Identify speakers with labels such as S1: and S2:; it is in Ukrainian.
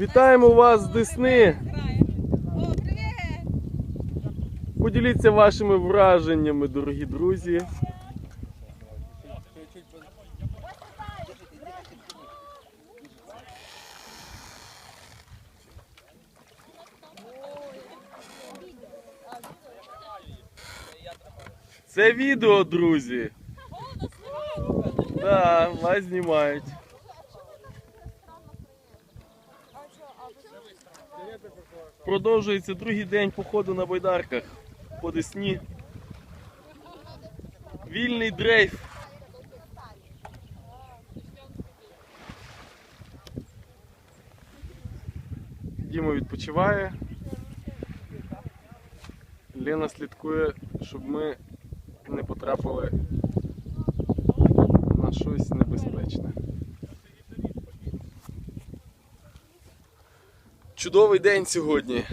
S1: Вітаємо вас з Десни. Поділіться вашими враженнями, дорогі друзі. Це відео, друзі. Да, вас знімають. Продовжується другий день походу на байдарках по Десні. Вільний дрейф. Діма відпочиває. Лена слідкує, щоб ми не потрапили на щось небезпечне. Чудовий день сьогодні.